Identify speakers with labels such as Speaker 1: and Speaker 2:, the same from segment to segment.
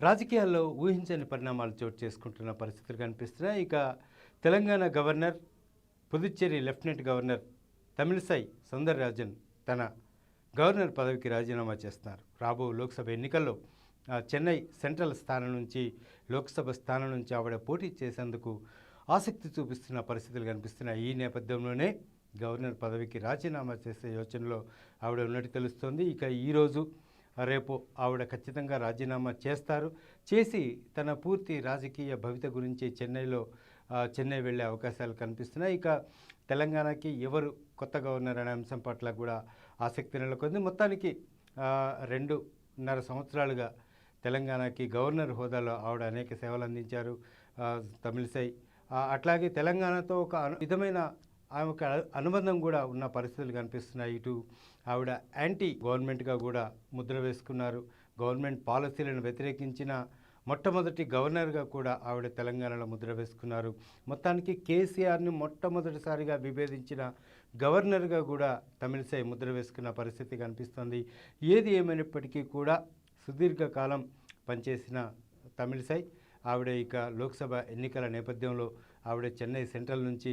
Speaker 1: రాజకీయాల్లో ఊహించని పరిణామాలు చోటు చేసుకుంటున్న పరిస్థితులు కనిపిస్తున్నాయి. ఇక Telangana governor Puducherry lieutenant governor Tamilisai Soundararajan తన గవర్నర్ పదవికి రాజీనామా చేస్తున్నారు రాబో లోక్సభ ఎన్నికల్లో చెన్నై సెంట్రల్ స్థానం నుంచి లోక్సభ స్థానం నుంచి ఆవిడ పోటీ చేసేందుకు ఆసక్తి చూపిస్తున్న పరిస్థితులు కనిపిస్తున్నాయి. ఈ నేపథ్యంలోనే గవర్నర్ పదవికి రాజీనామా చేసే యోచనలో ఆవిడ ఉన్నట్టు తెలుస్తోంది. ఇక ఈరోజు రేపు ఆవిడ ఖచ్చితంగా రాజీనామా చేస్తారు. చేసి తన పూర్తి రాజకీయ భవిత గురించి చెన్నైలో చెన్నై వెళ్ళే అవకాశాలు కనిపిస్తున్నాయి. ఇక తెలంగాణకి ఎవరు కొత్త గవర్నర్ అనే అంశం పట్ల కూడా ఆసక్తి నెలకొంది. మొత్తానికి రెండున్నర సంవత్సరాలుగా తెలంగాణకి గవర్నర్ హోదాలో ఆవిడ అనేక సేవలు అందించారు. తమిళసై అట్లాగే తెలంగాణతో ఒక విధమైన ఆమెకు అనుబంధం కూడా ఉన్న పరిస్థితులు కనిపిస్తున్నాయి. ఇటు ఆవిడ యాంటీ గవర్నమెంట్గా కూడా ముద్ర వేసుకున్నారు. గవర్నమెంట్ పాలసీలను వ్యతిరేకించిన మొట్టమొదటి గవర్నర్గా కూడా ఆవిడ తెలంగాణలో ముద్ర వేసుకున్నారు. మొత్తానికి కేసీఆర్ని మొట్టమొదటిసారిగా విభేదించిన గవర్నర్గా కూడా తమిళసై ముద్ర వేసుకున్న పరిస్థితి కనిపిస్తుంది. ఏది ఏమైనప్పటికీ కూడా సుదీర్ఘకాలం పనిచేసిన తమిళసై ఆవిడ ఇక లోక్సభ ఎన్నికల నేపథ్యంలో ఆవిడ చెన్నై సెంట్రల్ నుంచి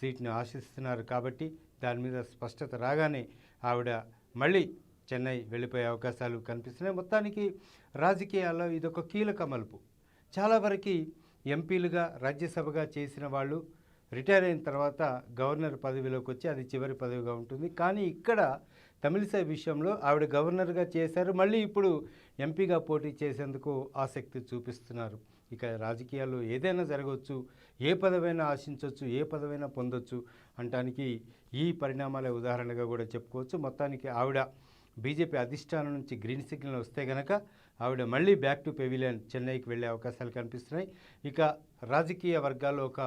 Speaker 1: సీట్ను ఆశిస్తున్నారు కాబట్టి దాని మీద స్పష్టత రాగానే ఆవిడ మళ్ళీ చెన్నై వెళ్ళిపోయే అవకాశాలు కనిపిస్తున్నాయి. మొత్తానికి రాజకీయాల్లో ఇదొక కీలక మలుపు. చాలా వరకు ఎంపీలుగా రాజ్యసభగా చేసిన వాళ్ళు రిటైర్ అయిన తర్వాత గవర్నర్ పదవిలోకి వచ్చి అది చివరి పదవిగా ఉంటుంది. కానీ ఇక్కడ తమిళసై విషయంలో ఆవిడ గవర్నర్గా చేశారు. మళ్ళీ ఇప్పుడు ఎంపీగా పోటీ చేసేందుకు ఆసక్తి చూపిస్తున్నారు. ఇక రాజకీయాల్లో ఏదైనా జరగవచ్చు ఏ పదవైనా ఆశించవచ్చు ఏ పదవైనా పొందొచ్చు అంటానికి ఈ పరిణామాలే ఉదాహరణగా కూడా చెప్పుకోవచ్చు. మొత్తానికి ఆవిడ బీజేపీ అధిష్టానం నుంచి గ్రీన్ సిగ్నల్ వస్తే గనక ఆవిడ మళ్ళీ బ్యాక్ టు పెవిలియన్ చెన్నైకి వెళ్ళే అవకాశాలు కనిపిస్తున్నాయి. ఇక రాజకీయ వర్గాల్లో ఒక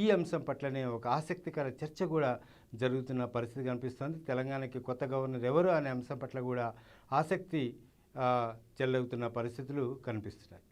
Speaker 1: ఈ అంశం పట్లనే ఒక ఆసక్తికర చర్చ కూడా జరుగుతున్న పరిస్థితి కనిపిస్తుంది. తెలంగాణకి కొత్త గవర్నర్ ఎవరు అనే అంశం పట్ల కూడా ఆసక్తి చెల్లవుతున్న పరిస్థితులు కనిపిస్తున్నాయి.